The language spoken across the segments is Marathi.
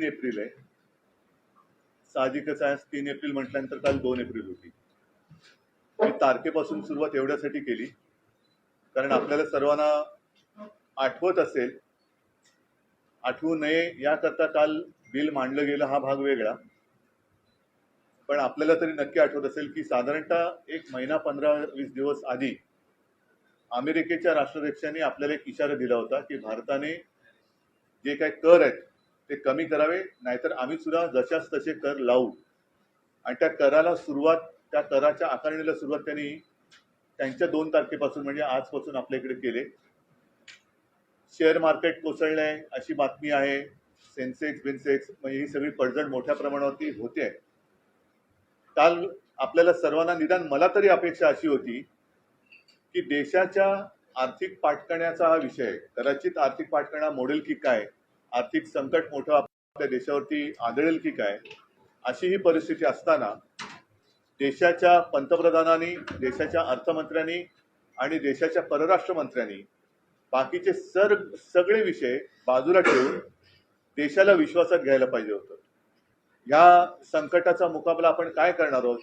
तीन एप्रिल आहे. साहजिकच आहे तीन एप्रिल म्हटल्यानंतर काल दोन एप्रिल होती. मी तारखेपासून सुरुवात एवढ्यासाठी केली. कारण आपल्याला सर्वांना आठवत असेल आठवू नये याकरता काल बिल मांडलं गेलं हा भाग वेगळा. पण आपल्याला तरी नक्की आठवत असेल की साधारणतः एक महिना पंधरा वीस दिवस आधी अमेरिकेच्या राष्ट्राध्यक्षांनी आपल्याला एक इशारा दिला होता की भारताने जे काही कर आहेत ते कमी करावे नाहीतर आम्ही सुद्धा जशाच तसे कर लावू. आणि त्या कराला सुरुवात त्या कराच्या आकारणीला सुरुवात त्यांनी त्यांच्या दोन तारखेपासून म्हणजे आजपासून आपल्या इकडे केले. शेअर मार्केट कोसळलंय अशी बातमी आहे. सेन्सेक्स बिन्सेक्स म्हणजे ही सगळी पडझड मोठ्या प्रमाणावरती होते. काल आपल्याला सर्वांना निदान मला तरी अपेक्षा अशी होती की देशाच्या आर्थिक पाठकण्याचा हा विषय कदाचित आर्थिक पाठकणा मोडेल की काय आर्थिक संकट मोठं आपल्या देशावरती आदळेल की काय अशी ही परिस्थिती असताना देशाच्या पंतप्रधानांनी देशाच्या अर्थमंत्र्यांनी आणि देशाच्या परराष्ट्र मंत्र्यांनी बाकीचे सर सगळे विषय बाजूला ठेवून देशाला विश्वासात घ्यायला पाहिजे होतं. ह्या संकटाचा मुकाबला आपण काय करणार आहोत?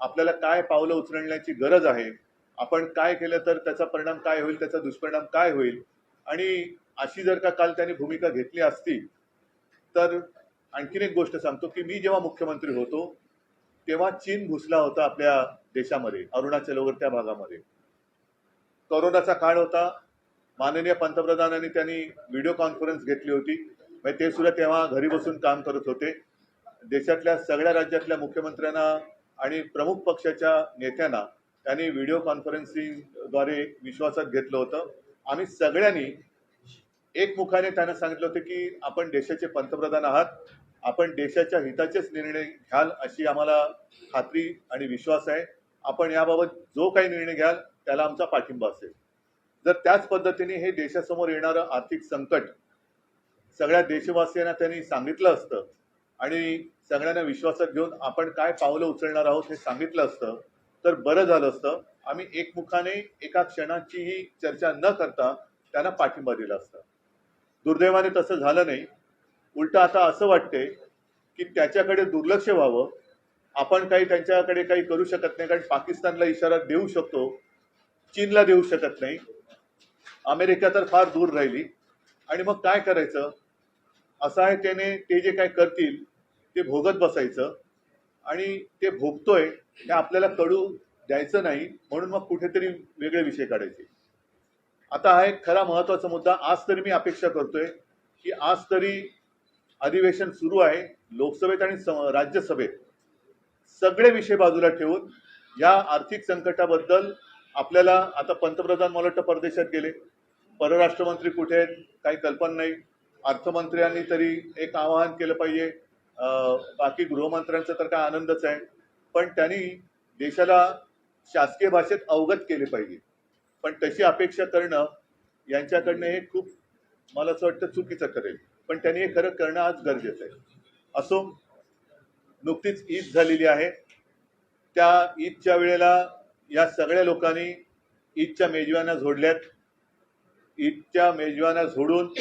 आपल्याला काय पावलं उचलण्याची गरज आहे? आपण काय केलं तर त्याचा परिणाम काय होईल? त्याचा दुष्परिणाम काय होईल? आणि अशी जर का काल त्यांनी भूमिका घेतली असती तर आणखीन एक गोष्ट सांगतो की मी जेव्हा मुख्यमंत्री होतो तेव्हा चीन घुसला होता आपल्या देशामध्ये अरुणाचल वगैरे त्या भागामध्ये. कोरोनाचा काळ होता माननीय पंतप्रधानांनी त्यांनी व्हिडिओ कॉन्फरन्स घेतली होती ते सुद्धा तेव्हा घरी बसून काम करत होते. देशातल्या सगळ्या राज्यातल्या मुख्यमंत्र्यांना आणि प्रमुख पक्षाच्या नेत्यांना त्यांनी व्हिडिओ कॉन्फरन्सिंगद्वारे विश्वासात घेतलं होतं. आम्ही सगळ्यांनी एकमुखाने त्यांना सांगितलं होतं की आपण देशाचे पंतप्रधान आहात आपण देशाच्या हिताचेच निर्णय घ्याल अशी आम्हाला खात्री आणि विश्वास आहे. आपण याबाबत जो काही निर्णय घ्याल त्याला आमचा पाठिंबा असेल. जर त्याच पद्धतीने हे देशासमोर येणारं आर्थिक संकट सगळ्या देशवासियांना त्यांनी सांगितलं असतं आणि सगळ्यांना विश्वासात घेऊन आपण काय पावलं उचलणार आहोत हे सांगितलं असतं तर बरं झालं असतं. आम्ही एकमुखाने एका क्षणाचीही चर्चा न करता त्यांना पाठिंबा दिला असता. दुर्दैवाने तसं झालं नाही. उलट आता असं वाटते की त्याच्याकडे दुर्लक्ष व्हावं. आपण काही त्यांच्याकडे काही करू शकत नाही कारण पाकिस्तानला इशारा देऊ शकतो. चीनला देऊ शकत नाही. अमेरिका तर फार दूर राहिली. आणि मग काय करायचं? असं आहे त्याने ते जे काय करतील ते भोगत बसायचं. आणि ते भोगतोय हे आपल्याला कळू द्यायचं नाही. म्हणून मग कुठेतरी वेगळे विषय काढायचे. आता हा एक खरा महत्त्वाचा मुद्दा. आज तरी मी अपेक्षा करतोय की आज तरी अधिवेशन सुरू आहे. लोकसभेत आणि स- राज्यसभेत. सगळे विषय बाजूला ठेवून या आर्थिक संकटाबद्दल आपल्याला आता पंतप्रधान मला वाटतं परदेशात गेले. परराष्ट्र मंत्री कुठे आहेत? काही कल्पना नाही. अर्थमंत्र्यांनी तरी एक आवाहन केलं पाहिजे. बाकी गृहमंत्र्यांचा तर काय आनंदच आहे. पण त्यांनी देशाला शासकीय भाषेत अवगत केले पाहिजे. पण तशी अपेक्षा करणं यांच्याकडनं हे खूप मला असं वाटतं चुकीचं करेल पण त्यांनी हे खरं करणं आज गरजेचं आहे. असो नुकतीच ईद झालेली आहे. त्या ईदच्या वेळेला या सगळ्या लोकांनी ईदच्या मेजवान्या झोडल्यात. ईदच्या मेजवान्या झोडून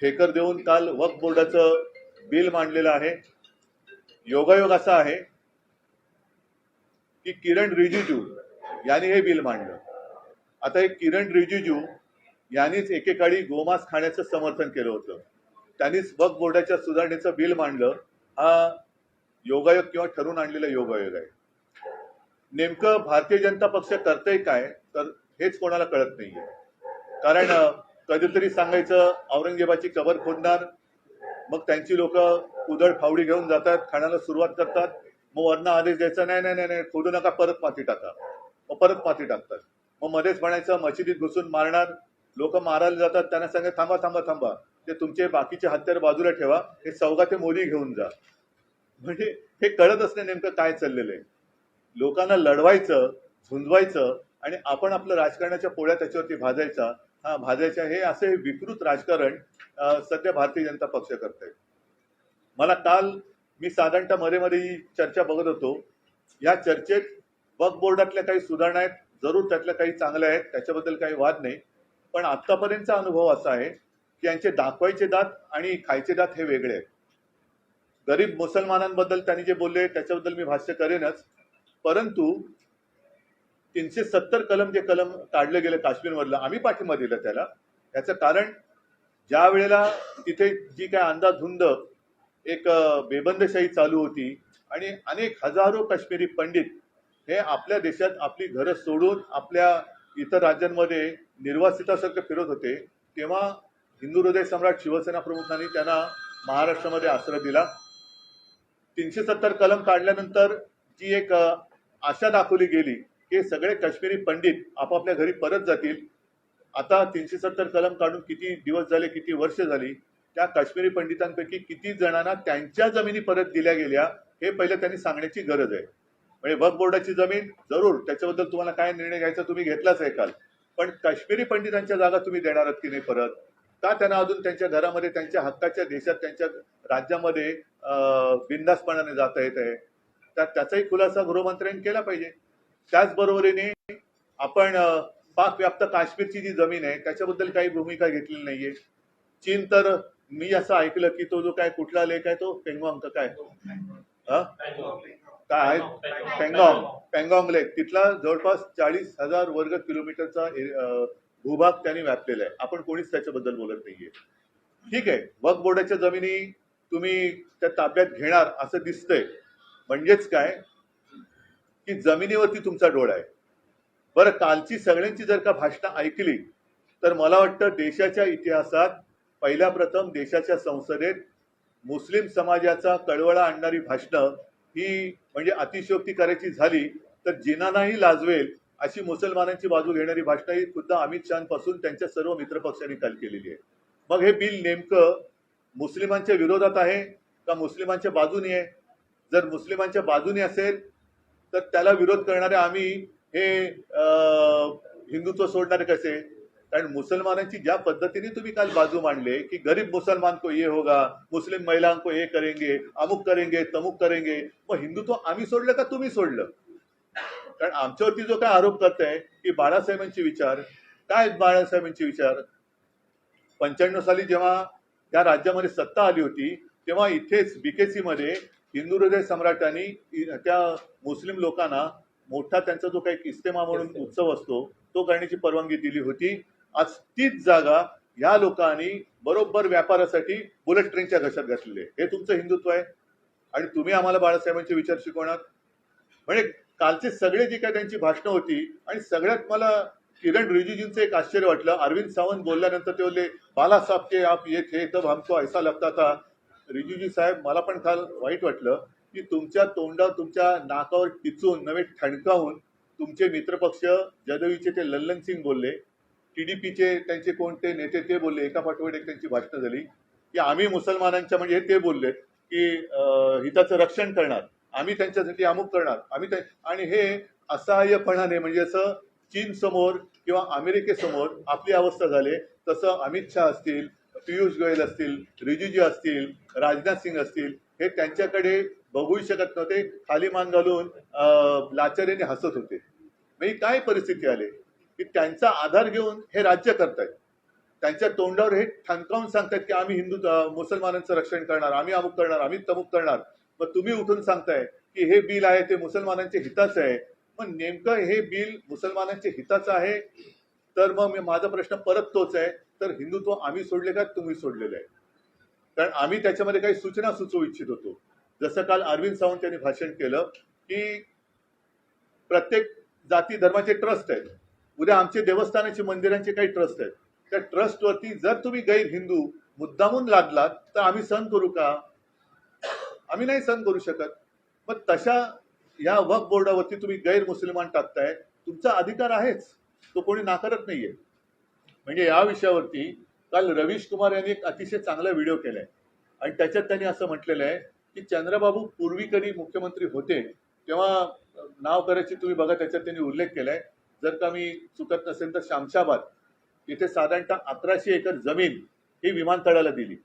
ठेकर देऊन काल वक्फ बोर्डाचं बिल मांडलेलं आहे. योगायोग असा आहे की किरण रिजिजू यांनी हे बिल मांडलं. आता एक किरण रिजिजू यांनीच एकेकाळी गोमांस खाण्याचं समर्थन केलं होतं. त्यांनीच वक्फ बोर्डाच्या सुधारणेचं बिल मांडलं. हा योगायोग किंवा ठरवून आणलेला योगायोग आहे. नेमकं भारतीय जनता पक्ष करतंय काय? तर हेच कोणाला कळत नाहीये. कारण कधीतरी सांगायचं औरंगजेबाची कबर खोदणार मग त्यांची लोक उदळ फावडी घेऊन जातात खाण्याला सुरुवात करतात मग वरनं आदेश द्यायचा नाही नाही नाही नाही खोदू नका परत माती टाका. मग परत माती टाकतात. मग मध्येच म्हणायचं मशिदीत घुसून मारणार. लोक मारायला जातात त्यांना सांगा थांबा थांबा थांबा. ते तुमचे बाकीचे हत्यार बाजूला ठेवा. हे चौघा ते मोदी घेऊन जा. म्हणजे हे कळत असणे नेमकं काय चाललेलं आहे? लोकांना लढवायचं झुंजवायचं आणि आपण आपलं राजकारणाच्या पोळ्या त्याच्यावरती भाजायचा हा भाजायचा हे असे विकृत राजकारण सध्या भारतीय जनता पक्ष करत आहे. मला काल मी साधारणतः मध्ये मध्ये ही चर्चा बघत होतो. या चर्चेत वक्फ बोर्डातल्या काही सुधारणा आहेत. जरूर त्यातल्या काही चांगल्या आहेत त्याच्याबद्दल काही वाद नाही. पण आतापर्यंतचा अनुभव असा आहे की यांचे दाखवायचे दात आणि खायचे दात हे वेगळे आहेत. गरीब मुसलमानांबद्दल त्यांनी जे बोलले त्याच्याबद्दल मी भाष्य करेनच. परंतु तीनशे सत्तर कलम जे कलम काढलं गेलं काश्मीरमधलं आम्ही पाठिंबा दिला त्याला. याचं कारण ज्या वेळेला तिथे जी काय अंदाधुंद एक बेबंदशाही चालू होती आणि अनेक हजारो काश्मीरी पंडित हे आपल्या देशात आपली घरं सोडून आपल्या इतर राज्यांमध्ये निर्वासितासारखं फिरत होते तेव्हा हिंदू हृदय सम्राट शिवसेना प्रमुखांनी त्यांना महाराष्ट्रामध्ये आश्रय दिला. तीनशे सत्तर कलम काढल्यानंतर जी एक आशा दाखवली गेली की सगळे काश्मीरी पंडित आपापल्या घरी परत जातील. आता तीनशे सत्तर कलम काढून किती दिवस झाले किती वर्ष झाली त्या काश्मीरी पंडितांपैकी किती जणांना त्यांच्या जमिनी परत दिल्या गेल्या हे पहिलं त्यांनी सांगण्याची गरज आहे. म्हणजे वक्फ बोर्डाची जमीन जरूर त्याच्याबद्दल तुम्हाला काय निर्णय घ्यायचा तुम्ही घेतलाच आहे काल. पण काश्मीरी पंडितांच्या जागा तुम्ही देणार आहात की नाही परत? का त्यांना अजून त्यांच्या घरामध्ये त्यांच्या हक्काच्या देशात त्यांच्या राज्यामध्ये अं, बिनधास्तपणाने जाता येत आहे? तर त्याचाही खुलासा गृहमंत्र्यांनी केला पाहिजे. त्याचबरोबरीने आपण पाक व्याप्त काश्मीरची जी जमीन आहे त्याच्याबद्दल काही भूमिका घेतलेली नाहीये. चीन तर मी असं ऐकलं की तो जो काय कुठला लेख आहे तो पेंगॉंग का काय हा? काय? पेंगॉंग पेंगॉंग लेक तिथला जवळपास चाळीस हजार वर्ग किलोमीटरचा भूभाग त्यांनी व्यापलेला आहे. आपण कोणीच त्याच्याबद्दल बोलत नाहीये. ठीक आहे. वक्फ बोर्डाच्या जमिनी तुम्ही त्या ताब्यात घेणार असं दिसतंय. म्हणजेच काय? की जमिनीवरती तुमचा डोळा आहे. बरं कालची सगळ्यांची जर का भाषणं ऐकली तर मला वाटतं देशाच्या इतिहासात पहिल्या प्रथम देशाच्या संसदेत मुस्लिम समाजाचा कळवळा आणणारी भाषणं ही म्हणजे अतिशयोक्ती करायची झाली तर जिनानाही लाजवेल अशी मुसलमानांची बाजू घेणारी भाषणं ही खुद्द अमित शहापासून त्यांच्या सर्व मित्रपक्षांनी काल केलेली आहे. मग हे बिल नेमकं मुस्लिमांच्या विरोधात आहे का मुस्लिमांच्या बाजूने आहे? जर मुस्लिमांच्या बाजूने असेल तर त्याला विरोध करणारे आम्ही हे हिंदुत्व सोडणारे कसे? कारण मुसलमानांची ज्या पद्धतीने तुम्ही काल बाजू मांडले की गरीब मुसलमान को ये होगा मुस्लिम महिलांको को ये करेंगे अमुक करेंगे तमुक करेंगे मग हिंदुत्व आम्ही सोडलं का तुम्ही सोडलं? कारण आमच्यावरती जो काय आरोप करताय की बाळासाहेबांचे विचार काय बाळासाहेबांचे विचार? पंच्याण्णव साली जेव्हा त्या राज्यामध्ये सत्ता आली होती तेव्हा इथेच बीकेसी मध्ये हिंदू हृदय सम्राटांनी त्या मुस्लिम लोकांना मोठा त्यांचा जो काही इस्तेमा म्हणून उत्सव असतो तो करण्याची परवानगी दिली होती. आज तीच जागा या लोकांनी बरोबर व्यापारासाठी बुलेट ट्रेनच्या घशात घातलेली आहे. हे तुमचं हिंदुत्व आहे. आणि तुम्ही आम्हाला बाळासाहेबांचे विचार शिकवणार. म्हणजे कालचे सगळे जे काय त्यांची भाषणं होती आणि सगळ्यात मला किरण रिजिजूंचं एक आश्चर्य वाटलं. अरविंद सावंत बोलल्यानंतर ते बोलले बालासाहेब के आप ये थे तब हमको ऐसा लगता था. रिजिजू साहेब मला पण काल वाईट वाटलं की तुमच्या तोंडावर तुमच्या नाकावर टिचून नवे ठणकावून तुमचे मित्रपक्ष जदवीचे ते लल्लन सिंग बोलले. टीडीपीचे त्यांचे कोणते नेते ते बोलले एका पाठोपाठ एक त्यांची भाषणं झाली. की आम्ही मुसलमानांच्या म्हणजे ते बोलले की हिताचं रक्षण करणार आम्ही त्यांच्यासाठी अमुक करणार आम्ही आणि हे असहाय्यपणाने म्हणजे असं चीन समोर किंवा अमेरिकेसमोर आपली अवस्था झाली. तसं अमित शहा असतील पियुष गोयल असतील रिजिजू असतील राजनाथ सिंग असतील हे त्यांच्याकडे बघूही शकत नव्हते. खाली मान घालून लाचारीने हसत होते. म्हणजे काय परिस्थिती आली? की त्यांचा आधार घेऊन हे राज्य करतायत. त्यांच्या तोंडावर हे ठणकावून सांगतायत की आम्ही हिंदू मुसलमानांचं रक्षण करणार आम्ही अमुक करणार आम्ही तमुक करणार. मग तुम्ही उठून सांगताय की हे बिल आहे ते मुसलमानांच्या हिताचं आहे. मग नेमकं हे बिल मुसलमानांच्या हिताचं आहे? तर मग माझा प्रश्न परत तोच आहे तर हिंदुत्व आम्ही सोडले का तुम्ही सोडलेलं? आहे कारण आम्ही त्याच्यामध्ये काही सूचना सुचवू इच्छित होतो. जसं काल अरविंद सावंत यांनी भाषण केलं की प्रत्येक जाती धर्माचे ट्रस्ट आहेत. उद्या आमचे देवस्थानाचे मंदिरांचे काही ट्रस्ट आहेत. त्या ट्रस्टवरती जर तुम्ही गैर हिंदू मुद्दामून लादलात तर आम्ही सहन करू का? आम्ही नाही सहन करू शकत. मग तशा या वक्फ बोर्डावरती तुम्ही गैर मुसलमान टाकताय तुमचा अधिकार आहेच. तो कोणी नाकारत नाहीये. म्हणजे या विषयावरती काल रवीश कुमार यांनी एक अतिशय चांगला व्हिडिओ केलाय. आणि त्याच्यात त्यांनी असं म्हटलेलं आहे की चंद्रबाबू पूर्वी कधी मुख्यमंत्री होते तेव्हा नाव करायची तुम्ही बघा त्याच्यात त्यांनी उल्लेख केलाय. जर का मी चुकत नसेल तर शामशाबाद इथे साधारणतः अकराशे एकर जमीन ही विमानतळाला दिली.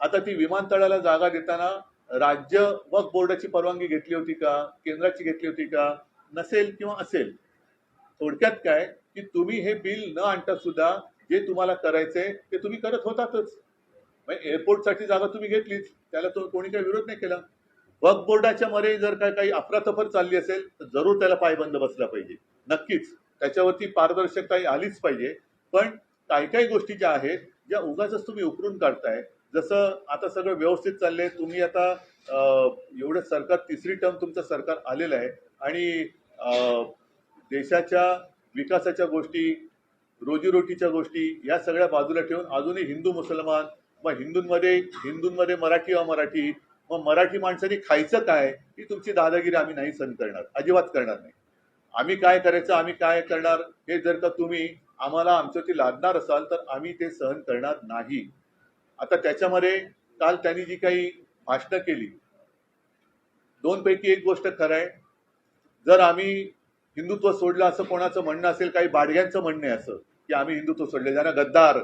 आता ती विमानतळाला जागा देताना राज्य वक्फ बोर्डाची परवानगी घेतली होती का? केंद्राची घेतली होती का? नसेल किंवा असेल. थोडक्यात काय? की तुम्ही हे बिल न आणता सुद्धा जे तुम्हाला करायचंय ते तुम्ही करत होतातच. एअरपोर्टसाठी जागा तुम्ही घेतलीच. त्याला तो कोणी काही विरोध नाही केला. वक्फ बोर्डाच्या मध्ये जर काय काही अफरातफर चालली असेल तर जरूर त्याला पायबंद बसला पाहिजे. नक्कीच. त्याच्यावरती पारदर्शकता आलीच पाहिजे. पण काही काही गोष्टी ज्या आहेत ज्या उगाच तुम्ही उकरून काढताय. जसं आता सगळं व्यवस्थित चाललंय. तुम्ही आता एवढं सरकार तिसरी टर्म तुमचं सरकार आलेलं आहे. आणि अं, देशाच्या विकासाच्या गोष्टी रोजीरोटीच्या गोष्टी या सगळ्या बाजूला ठेवून अजूनही हिंदू मुसलमान मग हिंदूंमध्ये हिंदूंमध्ये मराठी अमराठी मग मराठी माणसाने खायचं काय ही तुमची दादागिरी आम्ही नाही सहन करणार अजिबात करणार नाही. आम्ही काय करायचं आम्ही काय करणार? हे जर का तुम्ही आम्हाला आमचं ते लादणार असाल तर आम्ही ते सहन करणार नाही. आता त्याच्यामध्ये काल त्यांनी जी काही भाषणं केली दोन पैकी एक गोष्ट खरं आहे. जर आम्ही हिंदुत्व सोडलं असं कोणाचं म्हणणं असेल काही बाडग्यांचं म्हणणं आहे असं की आम्ही हिंदुत्व सोडले. ज्यांना गद्दार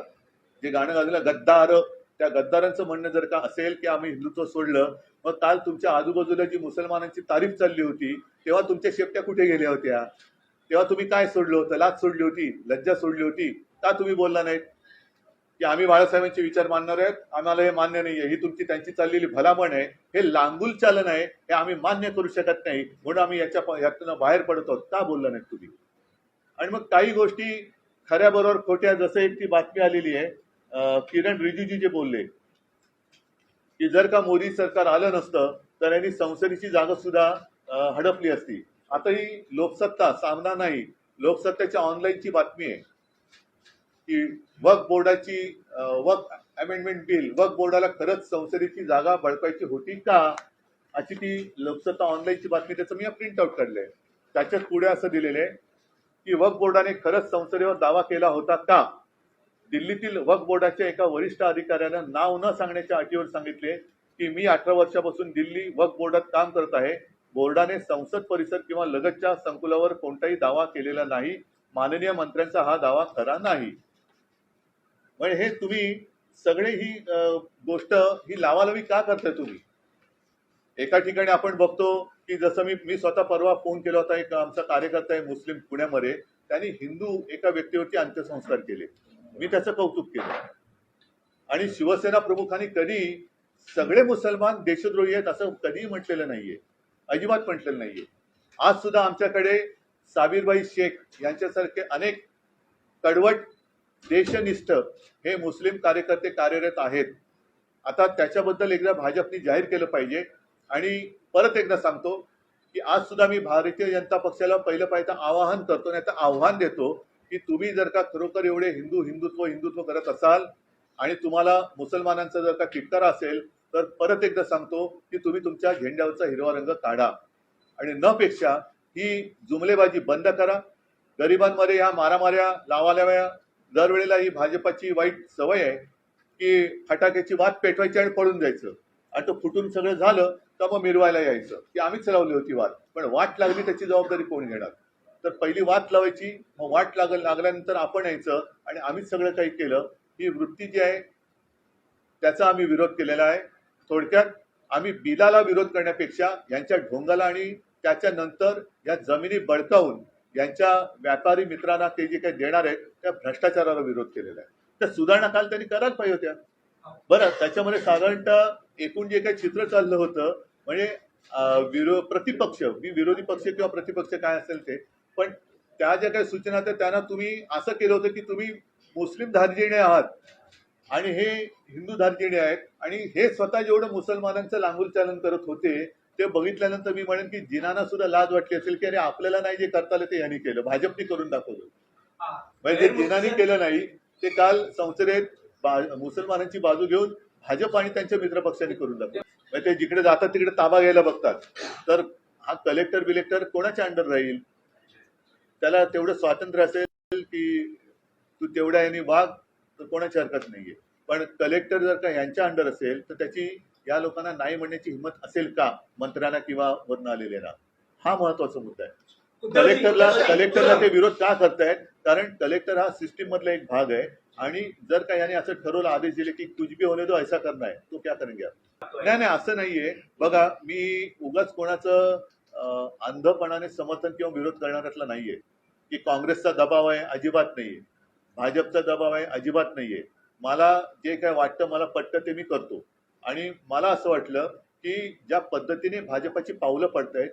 जे गाणं गाजलं गद्दार त्या गद्दारांचं म्हणणं जर का असेल की आम्ही हिंदुत्व सोडलं मग काल तुमच्या आजूबाजूला जी मुसलमानांची तारीफ चालली होती तेव्हा तुमच्या शेपट्या कुठे गेल्या होत्या? तेव्हा तुम्ही काय सोडलं होतं? लाच सोडली होती? लज्जा सोडली होती? का तुम्ही बोलला नाहीत? की आम्ही बाळासाहेबांचे विचार मानणार आहेत आम्हाला हे मान्य नाहीये. ही तुमची त्यांची चाललेली भलामण आहे. हे लांगुल चालन आहे. हे आम्ही मान्य करू शकत नाही. म्हणून आम्ही याच्या यातून बाहेर पडत. आहोत का बोलला नाहीत तुम्ही? आणि मग काही गोष्टी खऱ्या बरोबर खोट्या जसं एक ती बातमी आलेली आहे किरण रिजिजू जे बोलले की जर का मोदी सरकार आलं नसतं तर यांनी संसदेची जागा सुद्धा हडपली असती. आता ही लोकसत्ता सामना नाही. लोकसत्तेच्या ऑनलाईनची बातमी आहे. की वक्फ बोर्डाची अं, वक्फ अमेंडमेंट बिल वक्फ बोर्डाला खरंच संसदेची जागा बळकायची होती का? अशी ती लोकसत्ता ऑनलाईनची बातमी त्याचं मी प्रिंट आउट काढलंय. त्याच्यात पुढे असं दिलेलं आहे की वक्फ बोर्डाने खरंच संसदेवर दावा केला होता का? दिल्लीतील वक्फ बोर्डाच्या एका वरिष्ठ अधिकाऱ्यानं नाव न सांगण्याच्या अटीवर सांगितले की मी अठरा वर्षापासून दिल्ली वक्फ बोर्डात काम करत आहे. बोर्डाने संसद परिसर किंवा लगतच्या संकुलावर कोणताही दावा केलेला नाही. माननीय मंत्र्यांचा हा दावा खरा नाही. म्हणजे हे तुम्ही सगळे ही गोष्ट ही लावालावी का करताय तुम्ही? एका ठिकाणी आपण बघतो की जसं मी मी स्वतः परवा फोन केला होता एक आमचा कार्यकर्ता आहे मुस्लिम पुण्यामध्ये. त्यांनी हिंदू एका व्यक्तीवरती अंत्यसंस्कार केले. मी त्याचं कौतुक केलं. आणि शिवसेना प्रमुखांनी कधी सगळे मुसलमान देशद्रोही आहेत असं कधीही म्हटलेलं नाहीये. अजिबात म्हटलेलं नाहीये. आज सुद्धा आमच्याकडे साबीरबाई शेख यांच्यासारखे अनेक कडवट देशनिष्ठ हे मुस्लिम कार्यकर्ते कार्यरत आहेत. आता त्याच्याबद्दल एकदा भाजपने जाहीर केलं पाहिजे. आणि परत एकदा सांगतो की आज सुद्धा मी भारतीय जनता पक्षाला पहिलं पाहिजे आवाहन करतो नाही तर आव्हान देतो की तुम्ही जर का खरोखर एवढे हिंदू हिंदुत्व हिंदुत्व करत असाल आणि तुम्हाला मुसलमानांचा जर का किटकारा असेल तर परत एकदा सांगतो की तुम्ही तुमच्या झेंड्यावरचा हिरवा रंग काढा. आणि न पेक्षा ही जुमलेबाजी बंद करा. गरिबांमध्ये ह्या मारामाऱ्या लावालाव्या दरवेळेला ही भाजपाची वाईट सवय आहे की फटाक्याची वात पेटवायची आणि पळून जायचं. आणि तो फुटून सगळं झालं तर मग मिरवायला यायचं. की आम्हीच लावली होती वाद पण वाट लागली त्याची जबाबदारी कोण घेणार? तर पहिली वाट लावायची मग वाट लागल लागल्यानंतर आपण यायचं आणि आम्हीच सगळं काही केलं. ही वृत्ती जी आहे त्याचा आम्ही विरोध केलेला आहे. थोडक्यात आम्ही बिलाला विरोध करण्यापेक्षा यांच्या ढोंगाला आणि त्याच्यानंतर या जमिनी बळकावून यांच्या व्यापारी मित्रांना ते जे काही देणार आहेत त्या भ्रष्टाचाराला विरोध केलेला आहे. त्या सुधारणा काल त्यांनी करायला पाहिजे होत्या. बरं त्याच्यामध्ये साधारणतः एकूण जे काही चित्र चाललं होतं म्हणजे विरो प्रतिपक्ष मी विरोधी पक्ष किंवा प्रतिपक्ष काय असेल ते पण त्या ज्या काही सूचना होत्या त्यांना तुम्ही असं केलं होतं की तुम्ही मुस्लिम धार्जिणे आहात. आणि हे हिंदू धार्जिणे आहेत. आणि हे स्वतः जेवढं मुसलमानांचं लांगूल चालन करत होते ते बघितल्यानंतर मी म्हणेन की जिनाना सुद्धा लाज वाटली असेल की अरे आपल्याला नाही जे करता आलं ते यांनी केलं. भाजपने करून दाखवलं. म्हणजे जिनानी केलं नाही ते काल संसदेत मुसलमानांची बाजू घेऊन भाजप आणि त्यांच्या मित्रपक्षांनी करून दाखवलं. म्हणजे ते जिकडे जातात तिकडे ताबा घ्यायला बघतात. तर हा कलेक्टर बिलेक्टर कोणाच्या अंडर राहील? त्याला तेवढं स्वातंत्र्य असेल की तू तेवढ्या यांनी वाघ तर कोणाची हरकत नाहीये. पण कलेक्टर जर का यांच्या अंडर असेल तर त्याची या लोकांना नाही म्हणण्याची हिंमत असेल का मंत्र्यांना किंवा वरनं आलेल्यांना हा महत्त्वाचा मुद्दा आहे. कलेक्टरला कलेक्टरला ते विरोध का करतायत? कारण कलेक्टर हा सिस्टीम मधला एक भाग आहे. आणि जर का याने असं ठरवलं आदेश दिले की कुछ भी होने दो ऐसा करना है तो क्या करेंगे नाही नाही असं नाहीये. बघा मी उगाच कोणाचं अंधपणाने समर्थन किंवा विरोध करणाऱ्यातला नाहीये. की काँग्रेसचा दबाव आहे अजिबात नाहीये. भाजपचा दबाव आहे अजिबात नाहीये. मला जे काय वाटतं मला पटतं ते मी करतो. आणि मला असं वाटलं की ज्या पद्धतीने भाजपाची पावलं पडत आहेत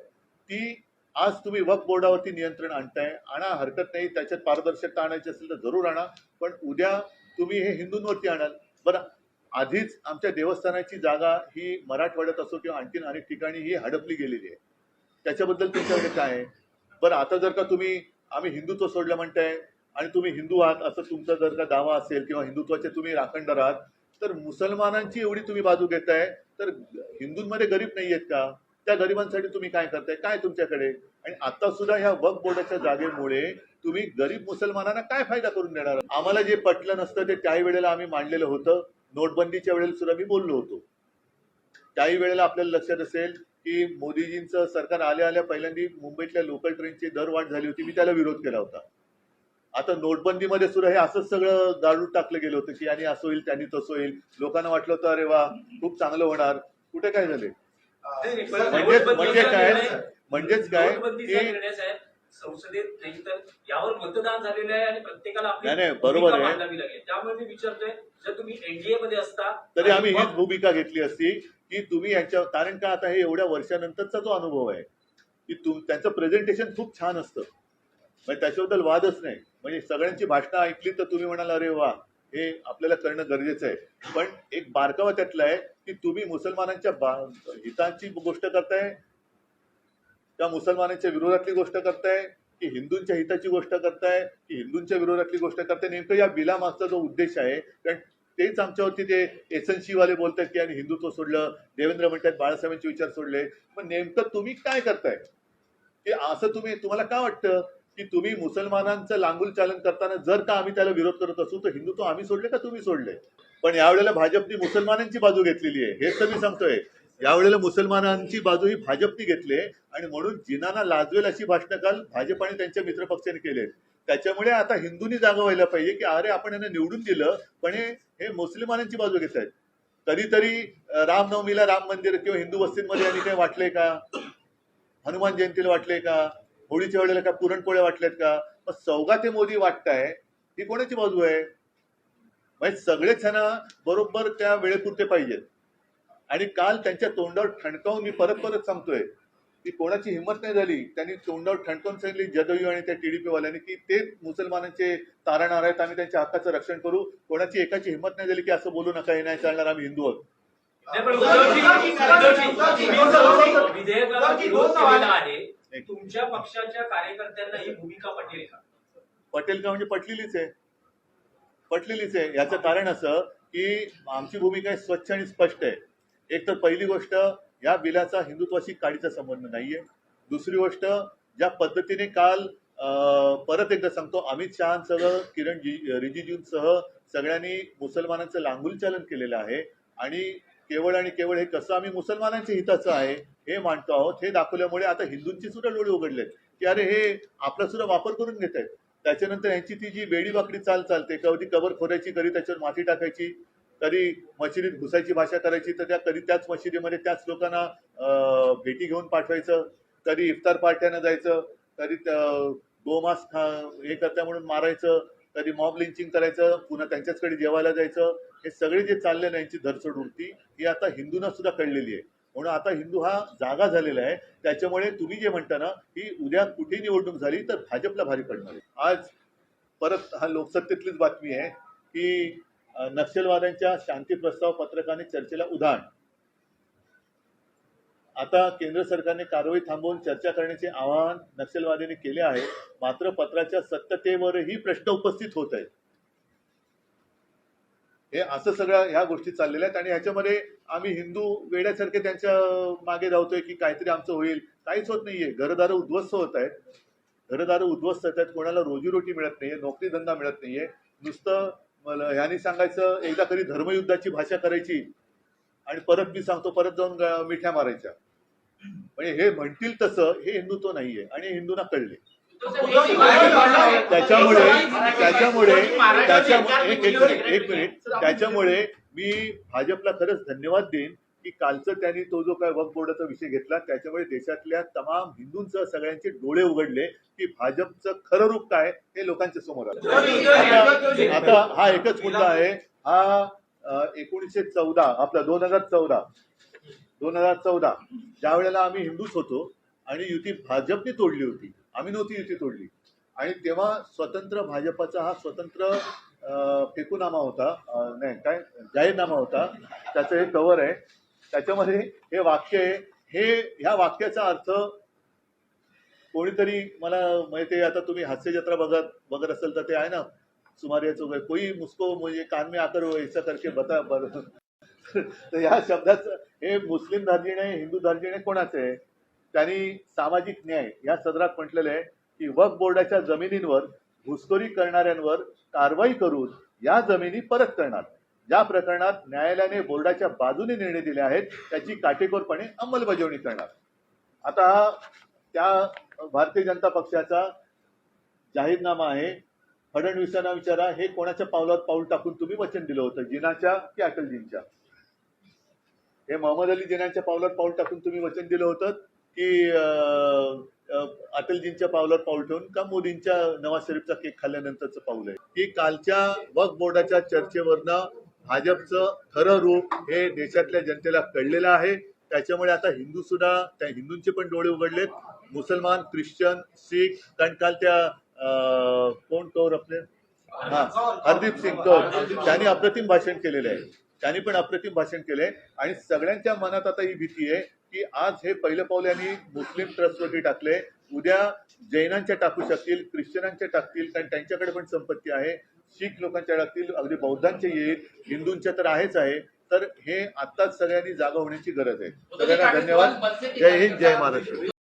ती आज तुम्ही वक्फ बोर्डावरती नियंत्रण आणताय. आणा हरकत नाही त्याच्यात पारदर्शकता आणायची असेल तर जरूर आणा. पण उद्या तुम्ही हे हिंदूंवरती आणाल. बरं आधीच आमच्या देवस्थानाची जागा ही मराठवाड्यात असो किंवा आणखीन अनेक ठिकाणी ही हडपली गेलेली आहे. त्याच्याबद्दल तुमच्याकडे काय? आहे बरं आता जर का तुम्ही आम्ही हिंदुत्व सोडलं म्हणताय आणि तुम्ही हिंदू आहात असं तुमचा जर का दावा असेल किंवा हिंदुत्वाचे तुम्ही राखणदार आहात तर मुसलमानांची एवढी तुम्ही बाजू घेताय तर हिंदूंमध्ये गरीब नाही आहेत का? त्या गरिबांसाठी तुम्ही काय करताय? काय तुमच्याकडे? आणि आता सुद्धा ह्या वक्फ बोर्डाच्या जागेमुळे तुम्ही गरीब मुसलमानांना काय फायदा करून देणार? आम्हाला जे पटलं नसतं ते त्याही वेळेला आम्ही मांडलेलं होतं. नोटबंदीच्या वेळेला सुद्धा मी बोललो होतो. त्याही वेळेला आपल्याला लक्षात असेल की मोदीजींचं सरकार आल्या आल्या पहिल्यांदा मुंबईतल्या लोकल ट्रेनची दरवाढ झाली होती. मी त्याला विरोध केला होता. आता नोटबंदीमध्ये सुद्धा हे असंच सगळं गाडून टाकलं गेलं होतं की आणि असं होईल त्यांनी तसं होईल. लोकांना वाटलं होतं अरे वा खूप चांगलं होणार. कुठे काय झाले? म्हणजे म्हणजे काय? निर्णय- म्हणजेच काय? संसदेत नाही तर यावर मतदान झालेलं आहे आणि प्रत्येकाला आपली बरोबर आहे. मांडावी लागेल. त्यामुळे मी विचारतोय जर तुम्ही एनडीए मध्ये असता तरी आम्ही हीच भूमिका घेतली असती की तुम्ही यांच्या कारण का आता हे एवढ्या वर्षानंतरचा जो अनुभव आहे की तुम त्यांचं प्रेझेंटेशन खूप छान असतं. म्हणजे त्याच्याबद्दल वादच नाही. म्हणजे सगळ्यांची भाषणं ऐकली तर तुम्ही म्हणाल अरे वा हे आपल्याला करणं गरजेचं आहे. पण एक बारकावा त्यातला आहे की तुम्ही मुसलमानांच्या हितांची गोष्ट करताय त्या मुसलमानांच्या विरोधातली गोष्ट करताय की हिंदूंच्या हिताची गोष्ट करताय की हिंदूंच्या विरोधातली गोष्ट करताय. नेमकं या बिलामागचा जो उद्देश आहे कारण तेच आमच्यावरती ते एसएनसी वाले बोलतात की आणि हिंदुत्व सोडलं. देवेंद्र म्हणतात बाळासाहेबांचे विचार सोडले. पण नेमकं तुम्ही काय करताय? की असं तुम्ही तुम्हाला काय वाटतं की तुम्ही मुसलमानांचं लांगुल चालन करताना जर का आम्ही त्याला विरोध करत असू तर हिंदुत्व आम्ही सोडले का तुम्ही सोडले पण यावेळेला भाजपने मुसलमानांची बाजू घेतलेली आहे हेच तर मी सांगतोय. यावेळेला मुसलमानांची बाजू ही भाजपने घेतली आणि म्हणून जिनाना लाजवेल अशी भाषणं काल भाजप आणि त्यांच्या मित्रपक्षाने केले त्याच्यामुळे आता हिंदूंनी जागा व्हायला पाहिजे की अरे आपण यांना निवडून दिलं पण हे हे मुस्लिमानांची बाजू घेत आहेत. कधीतरी तरी रामनवमीला राम मंदिर किंवा हिंदू वस्तींमध्ये यांनी काही वाटले का? हनुमान जयंतीला वाटले का? होळीच्या वेळेला का पुरणपोळ्या वाटल्यात का? मग चौघा ते मोदी वाटताय ही कोणाची बाजू आहे? म्हणजे सगळेच ह्यांना बरोबर त्या वेळेपुरते पाहिजेत. आणि काल त्यांच्या तोंडावर ठणकावून मी परत परत सांगतोय की कोणाची हिंमत नाही झाली त्यांनी तोंडावर ठणकावून सांगितली जदयू आणि त्या टीडीपी वाल्यांनी की ते मुसलमानांचे तारणहार आहेत आम्ही त्यांच्या हक्काचं रक्षण करू. कोणाची एकाची हिंमत नाही झाली की असं बोलू नका हे नाही चालणार आम्ही हिंदू आहोत. तुमच्या पक्षाच्या कार्यकर्त्यांना ही भूमिका पटेल का? पटेल का म्हणजे पटलेलीच आहे. पटलेलीच आहे. याचं कारण असं की आमची भूमिका स्वच्छ आणि स्पष्ट आहे. एक तर पहिली गोष्ट या बिलाचा हिंदुत्वाशी काडीचा संबंध नाहीये. दुसरी गोष्ट ज्या पद्धतीने काल अं, परत एकदा सांगतो अमित शहासह किरण जी- रिजिजूंसह सगळ्यांनी मुसलमानांचं लांगुलचालन केलेलं आहे आणि केवळ आणि केवळ हे कसं आम्ही मुसलमानांच्या हिताचं आहे हे मांडतो आहोत हे दाखवल्यामुळे आता हिंदूंची सुद्धा डोळे उघडलेत. की अरे हे आपला सुद्धा वापर करून घेत आहेत त्याच्यानंतर यांची ती जी वेडी वाकडी चाल चालते कधी कबर खोदायची कधी त्याच्यावर माती टाकायची कधी मशिदीत घुसायची भाषा करायची तर त्या कधी त्याच मशिदीमध्ये त्याच लोकांना भेटी घेऊन पाठवायचं कधी इफ्तार पार्ट्यानं जायचं कधी त्या- खा हे करता म्हणून मारायचं कधी मॉब लिंचिंग करायचं पुन्हा त्यांच्याचकडे जेवायला जायचं. हे सगळे जे चालले ना यांची धरसड उरती ही आता हिंदूंना सुद्धा कळलेली आहे. म्हणून आता हिंदू हा जागा झालेला आहे. त्याच्यामुळे तुम्ही जे म्हणता ना की उद्या कुठे निवडणूक झाली तर भाजपला भारी पडणार आहे. आज परत हा लोकसत्तेतलीच बातमी आहे की नक्षलवाद्यांच्या शांती प्रस्ताव पत्रकाने चर्चेला उधाण. आता केंद्र सरकारने कारवाई थांबवून चर्चा करण्याचे आवाहन नक्षलवाद्यांनी केले आहे. मात्र पत्राच्या सत्यतेवरही प्रश्न उपस्थित होत आहेत. हे असं सगळ्या ह्या गोष्टी चाललेल्या आहेत आणि ह्याच्यामध्ये आम्ही हिंदू वेड्यासारखे त्यांच्या मागे धावतोय की काहीतरी आमचं होईल. काहीच होत नाहीये. घरदारं उद्ध्वस्त होत आहेत. घरदारं उद्ध्वस्त होत आहेत. कोणाला रोजीरोटी मिळत नाहीये. नोकरी धंदा मिळत नाहीये. नुसतं मला ह्यांनी सांगायचं एकदा कधी धर्मयुद्धाची भाषा करायची आणि परत मी सांगतो परत जाऊन मिठ्या मारायच्या. म्हणजे हे म्हणतील तसं हे हिंदुत्व नाहीये आणि हिंदूंना कळले. त्याच्यामुळे त्याच्यामुळे त्याच्यामुळे एक मिनिट एक मिनिट. त्याच्यामुळे मी भाजपला खरंच धन्यवाद देईन. की कालचं त्यांनी तो जो काय वक्फ बोर्डाचा विषय घेतला त्याच्यामुळे देशातल्या तमाम हिंदूंसह सगळ्यांचे डोळे उघडले की भाजपचं खरं रूप काय हे लोकांच्या समोर आलं. आता हा एकच मुद्दा आहे. हा एकोणीसशे चौदा आपला दोन हजार चौदा. दोन हजार चौदा. ज्या वेळेला आम्ही हिंदूच होतो आणि युती भाजपने तोडली होती. आम्ही नव्हती युती तोडली. आणि तेव्हा स्वतंत्र भाजपाचा हा स्वतंत्र फेकूनामा होता. नाही काय? जाहीरनामा होता. त्याचं हे कव्हर आहे. त्याच्यामध्ये हे वाक्य आहे. हे ह्या वाक्याचा अर्थ कोणीतरी मला माहिती आता तुम्ही हास्य जत्रा बघत बघत असेल तर ते आहे ना सुमारे चौघ कोई मुस्को म्हणजे कान में आकर हो, ऐसा करके बता बर तर या शब्दाचं हे मुस्लिम धार्जिणे हिंदू धार्जेने कोणाचं आहे? त्यांनी सामाजिक न्याय या सदरात म्हटलेलं आहे की वक्फ बोर्डाच्या जमिनींवर घुसखोरी करणाऱ्यांवर कारवाई करून या जमिनी परत करणार. ज्या प्रकरणात न्यायालयाने बोर्डाच्या बाजूने निर्णय दिले आहेत त्याची काटेकोरपणे अंमलबजावणी करणार. आता त्या भारतीय जनता पक्षाचा जाहीरनामा आहे. फडणवीसांना विचारा हे कोणाच्या पावलात पाऊल टाकून तुम्ही वचन दिलं होतं? जिनाच्या की अटलजींच्या? हे मोहम्मद अली जिनाच्या पावलात पाऊल टाकून तुम्ही वचन दिलं होतं की अटलजींच्या पावलात पाऊल ठेवून का मोदींच्या नवाज शरीफचा केक खाल्ल्यानंतरचं पाऊल आहे? की कालच्या वक्फ बोर्डाच्या चर्चेवरनं भाजपचं खरं रूप हे देशातल्या जनतेला कळलेलं आहे. त्याच्यामुळे आता हिंदू सुद्धा त्या हिंदूंचे पण डोळे उघडलेत. मुसलमान ख्रिश्चन शीख कारण काल त्या अं, कोण कौर आपले? हा हरदीप सिंग कौर. त्यांनी अप्रतिम भाषण केलेलं आहे. त्यांनी पण अप्रतिम भाषण केले आणि सगळ्यांच्या मनात आता ही भीती आहे की आज हे पहिलं पाऊल यांनी मुस्लिम ट्रस्टवरती टाकले उद्या जैनांच्या टाकू शकतील ख्रिश्चनांच्या टाकतील कारण त्यांच्याकडे पण संपत्ती आहे. शीख लोकांच्या टाकतील अगदी बौद्धांचे येईल हिंदूंच्या तर आहेच आहे तर हे आत्ताच सगळ्यांनी जागा होण्याची गरज आहे. सगळ्यांना धन्यवाद. जय हिंद जय महाराष्ट्र.